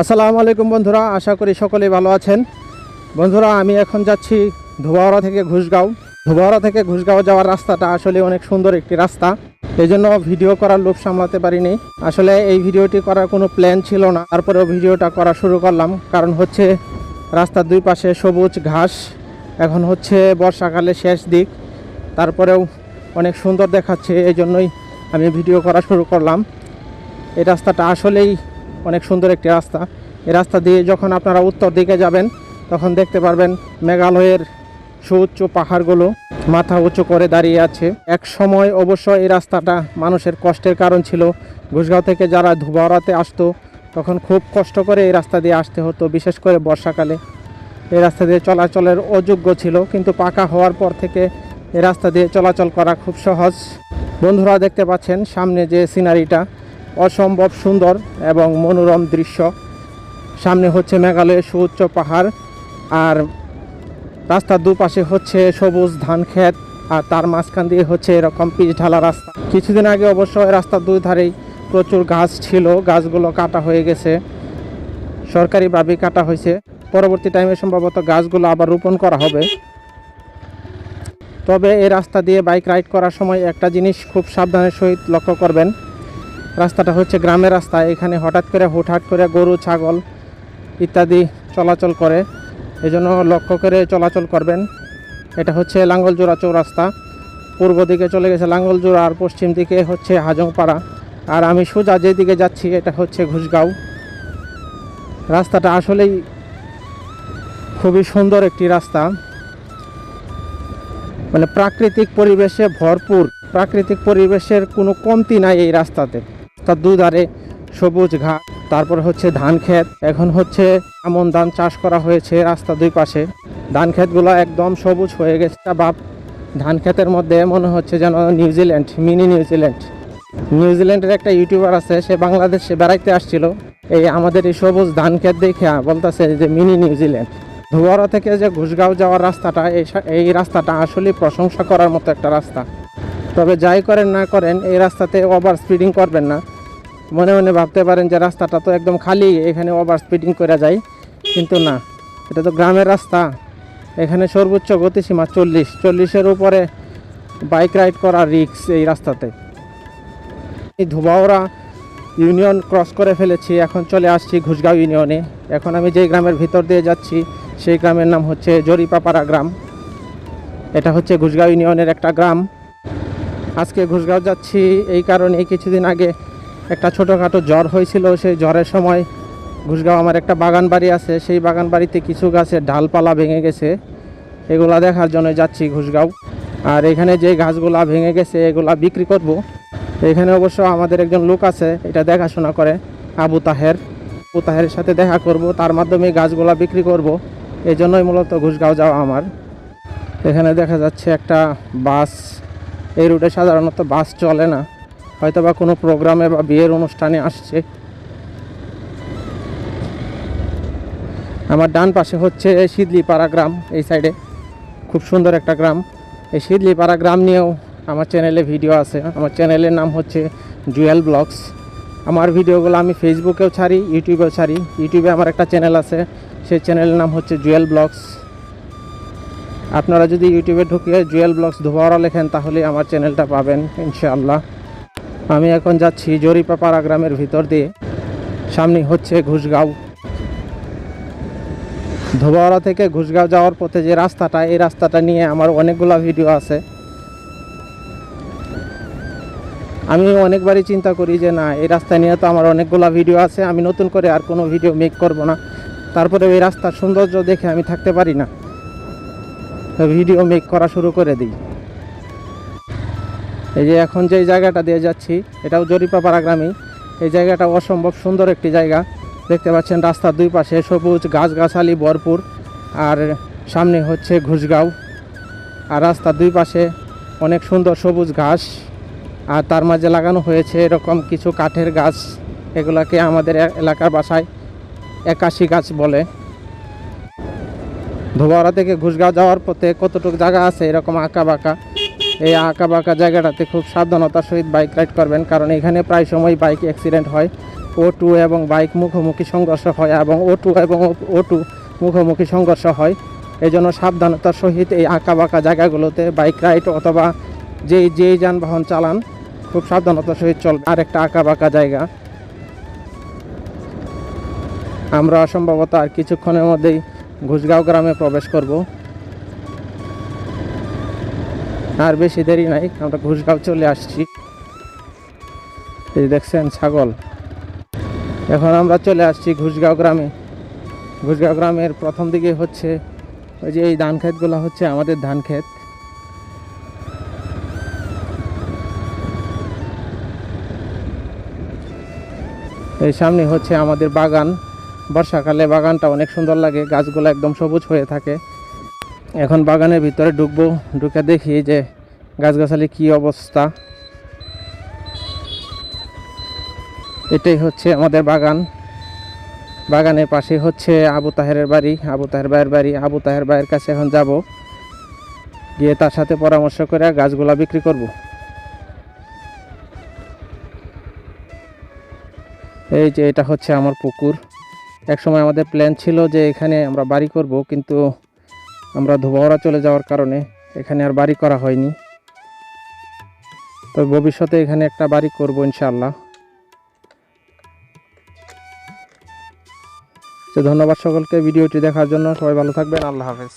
আসসালামু আলাইকুম বন্ধুরা, আশা করি সকলে ভালো আছেন। বন্ধুরা, আমি এখন যাচ্ছি ধোবাওড়া থেকে ঘুষগাঁও। ধোবাওড়া থেকে ঘুষগাঁও যাওয়ার রাস্তাটা আসলে অনেক সুন্দর একটি রাস্তা। এই জন্য ভিডিও করার লোভ সামলাতে পারিনি। আসলে এই ভিডিওটি করার কোনো প্ল্যান ছিল না। তারপরেও ভিডিওটা করা শুরু করলাম। কারণ হচ্ছে রাস্তার দুই পাশে সবুজ ঘাস, এখন হচ্ছে বর্ষাকালে শেষ দিক। তারপরেও অনেক সুন্দর দেখাচ্ছে। এই জন্যই আমি ভিডিও করা শুরু করলাম। এই রাস্তাটা আসলেই অনেক সুন্দর একটি রাস্তা। এই রাস্তা দিয়ে যখন আপনারা উত্তর দিকে যাবেন, তখন দেখতে পারবেন মেঘালয়ের সুউচ্চ পাহাড়গুলো মাথা উঁচু করে দাঁড়িয়ে আছে। এক সময় অবশ্য এই রাস্তাটা মানুষের কষ্টের কারণ ছিল। ঘুষগাঁও থেকে যারা ধুবাওড়াতে আসতো, তখন খুব কষ্ট করে এই রাস্তা দিয়ে আসতে হতো, বিশেষ করে বর্ষাকালে। এই রাস্তা দিয়ে চলাচলের অযোগ্য ছিল, কিন্তু পাকা হওয়ার পর থেকে এই রাস্তা দিয়ে চলাচল করা খুব সহজ। বন্ধুরা দেখতে পাচ্ছেন সামনে যে সিনারিটা। অসম্ভব সুন্দর এবং মনোরম দৃশ্য। সামনে হচ্ছে মেঘালয়ের সুউচ্চ পাহাড় আর রাস্তার দুপাশে হচ্ছে সবুজ ধান ক্ষেত আর তার মাঝখান দিয়ে হচ্ছে এরকম পিচ ঢালা রাস্তা। কিছুদিন আগে অবশ্য রাস্তার দুই ধারেই প্রচুর গাছ ছিল, গাছগুলো কাটা হয়ে গেছে সরকারিভাবেই কাটা হয়েছে। পরবর্তী টাইমে সম্ভবত গাছগুলো আবার রোপণ করা হবে। তবে এই রাস্তা দিয়ে বাইক রাইড করার সময় একটা জিনিস খুব সাবধানের সহিত লক্ষ্য করবেন রাস্তাটা হচ্ছে গ্রামের রাস্তা, এখানে হঠাৎ করে, হুটহাট করে গরু, ছাগল ইত্যাদি চলাচল করে। এজন্য লক্ষ্য করে চলাচল করবেন। এটা হচ্ছে লাঙ্গলজোড়া চৌরাস্তা। পূর্ব দিকে চলে গেছে লাঙ্গলজোড়া, আর পশ্চিম দিকে হচ্ছে হাজংপাড়া। আর আমি সোজা যেদিকে যাচ্ছি, এটা হচ্ছে ঘুষগাঁও রাস্তাটা আসলেই খুবই সুন্দর একটি রাস্তা। মানে প্রাকৃতিক পরিবেশে ভরপুর। প্রাকৃতিক পরিবেশের কোনো কমতি নাই এই রাস্তাতে। তার দুধারে সবুজ ঘাট তারপর হচ্ছে ধান ক্ষেত। এখন হচ্ছে আমন ধান চাষ করা হয়েছে রাস্তা দুই পাশে। ধান ক্ষেতগুলো একদম সবুজ হয়ে গেছে। বাপ, ধান ক্ষেতের মধ্যে মনে হচ্ছে যেন নিউজিল্যান্ড মিনি নিউজিল্যান্ড নিউজিল্যান্ডের একটা ইউটিউবার আছে, সে বাংলাদেশে বেড়াইতে আসছিল। এই আমাদের এই সবুজ ধান ক্ষেত দেখে বলতেছে যে মিনি নিউজিল্যান্ড ধুয়ারা থেকে যে ঘুষগাঁও যাওয়ার রাস্তাটা, এই রাস্তাটা আসলে প্রশংসা করার মতো একটা রাস্তা। তবে যাই করেন না করেন, এই রাস্তাতে ওভার স্পিডিং করবেন না। মনে মনে ভাবতে পারেন যে রাস্তাটা তো একদম খালি, এখানে ওভার স্পিডিং করে যায়। কিন্তু না, এটা তো গ্রামের রাস্তা। এখানে সর্বোচ্চ গতিসীমা চল্লিশ। চল্লিশের উপরে বাইক রাইড করা রিক্স এই রাস্তাতে। এই ধুবাওরা ইউনিয়ন ক্রস করে ফেলেছি, এখন চলে আসছি ঘুষগাঁও ইউনিয়নে এখন আমি যেই গ্রামের ভিতর দিয়ে যাচ্ছি, সেই গ্রামের নাম হচ্ছে জরিপাপাড়া গ্রাম। এটা হচ্ছে ঘুষগাঁও ইউনিয়নের একটা গ্রাম। আজকে ঘুষগাঁও যাচ্ছি এই কারণে কিছুদিন আগে একটা ছোটোখাটো জ্বর হয়েছিল, সেই জ্বরের সময় ঘুষগাঁও আমার একটা বাগান বাড়ি আছে, সেই বাগান বাড়িতে কিছু গাছের ডালপালা ভেঙে গেছে। এগুলা দেখার জন্য যাচ্ছি ঘুষগাঁও। আর এখানে যে গাছগুলা ভেঙে গেছে, এগুলা বিক্রি করব। এখানে অবশ্য আমাদের একজন লোক আছে, এটা দেখাশোনা করে, আবু তাহের। আবু তাহের সাথে দেখা করব, তার মাধ্যমে গাছগুলা বিক্রি করব। এই জন্যই মূলত ঘুষগাঁও যাওয়া আমার। এখানে দেখা যাচ্ছে একটা বাস, এই রুটে সাধারণত বাস চলে না। হয়তো বা কোনো প্রোগ্রামে বা বিয়ের অনুষ্ঠানে আসছে। আমার ডান পাশে হচ্ছে শীতলিপাড়া গ্রাম, এই সাইডে। খুব সুন্দর একটা গ্রাম। এই শীতলিপাড়া গ্রাম নিয়েও আমার চ্যানেলে ভিডিও আছে। আমার চ্যানেলের নাম হচ্ছে জুয়েল ব্লগস। আমার ভিডিওগুলো আমি ফেসবুকেও ছাড়ি, ইউটিউবেও ছাড়ি। ইউটিউবে আমার একটা চ্যানেল আছে, সেই চ্যানেলের নাম হচ্ছে জুয়েল ব্লগস। আপনারা যদি ইউটিউবে ঢুকিয়ে জুয়েল ব্লগস ধোবাওয়ারা লেখেন, তাহলে আমার চ্যানেলটা পাবেন, ইনশাআল্লাহ। আমি এখন যাচ্ছি জরিপাপাড়া গ্রামের ভিতর দিয়ে। সামনে হচ্ছে ঘুষগাঁও। ধোবাওয়ারা থেকে ঘুষগাঁও যাওয়ার পথে যে রাস্তাটা, এই রাস্তাটা নিয়ে আমার অনেকগুলো ভিডিও আছে। আমি অনেকবারই চিন্তা করি যে, না, এই রাস্তা নিয়ে তো আমার অনেকগুলো ভিডিও আছে, আমি নতুন করে আর কোনো ভিডিও মেক করব না। তারপরে এই রাস্তার সৌন্দর্য দেখে আমি থাকতে পারি না। ভিডিও মেক করা শুরু করে দিই। এই যে এখন যে জায়গাটা দিয়ে যাচ্ছি, এটাও জরিপাপাড়া গ্রামে। এই জায়গাটা অসম্ভব সুন্দর একটি জায়গা। দেখতে পাচ্ছেন রাস্তার দুই পাশে সবুজ গাছগাছালি ভরপুর, আর সামনে হচ্ছে ঘুষগাঁও। আর রাস্তার দুই পাশে অনেক সুন্দর সবুজ ঘাস, আর তার মাঝে লাগানো হয়েছে এরকম কিছু কাঠের গাছ। এগুলাকে আমাদের এলাকার বাসায় একাশি গাছ বলে। ধোবাড়া থেকে ঘুষগাঁও যাওয়ার পথে কতটুকু জায়গা আছে এরকম আঁকা বাঁকা? এই আঁকা বাঁকা জায়গাটাতে খুব সাবধানতার সহিত বাইক রাইড করবেন, কারণ এখানে প্রায় সময় বাইক অ্যাক্সিডেন্ট হয়। ও টু এবং বাইক মুখোমুখি সংঘর্ষ হয় এবং ও টু এবং ও টু মুখোমুখি সংঘর্ষ হয়। এই জন্য সাবধানতার সহিত এই আঁকা বাঁকা জায়গাগুলোতে বাইক রাইড অথবা যেই যেই যানবাহন চালান, খুব সাবধানতার সহিত চলবে। আর একটা আঁকা বাঁকা জায়গা। আমরা সম্ভবত আর কিছুক্ষণের মধ্যেই ঘুষগাঁও গ্রামে প্রবেশ করব। আর বেশি দেরি নাই, আমরা ঘুষগাঁও চলে আসছি। এই দেখছেন ছাগল। এখন আমরা চলে আসছি ঘুষগাঁও গ্রামে। ঘুষগাঁও গ্রামের প্রথম দিকে হচ্ছে ওই যে এই ধান ক্ষেতগুলো হচ্ছে আমাদের ধান ক্ষেত। এই সামনে হচ্ছে আমাদের বাগান। বর্ষাকালে বাগানটা অনেক সুন্দর লাগে, গাছগুলো একদম সবুজ হয়ে থাকে। এখন বাগানের ভিতরে ঢুকবো, ঢুকে দেখি যে গাছগাছালি কি অবস্থা। এটাই হচ্ছে আমাদের বাগান। বাগানের পাশে হচ্ছে আবু তাহেরের বাড়ি। আবু তাহের ভাইয়ের বাড়ি। আবু তাহের ভাইয়ের কাছে এখন যাব। গিয়ে তার সাথে পরামর্শ করে গাছগুলা বিক্রি করব। এই যে এটা হচ্ছে আমার পুকুর। এক সময় আমাদের প্ল্যান ছিল যে এখানে আমরা বাড়ি করব, কিন্তু আমরা ধুবাওড়া চলে যাওয়ার কারণে এখানে আর বাড়ি করা হয়নি। তো ভবিষ্যতে এখানে একটা বাড়ি করব ইনশাল্লাহ তো ধন্যবাদ সকলকে ভিডিওটি দেখার জন্য। সবাই ভালো থাকবেন। আল্লাহ হাফেজ।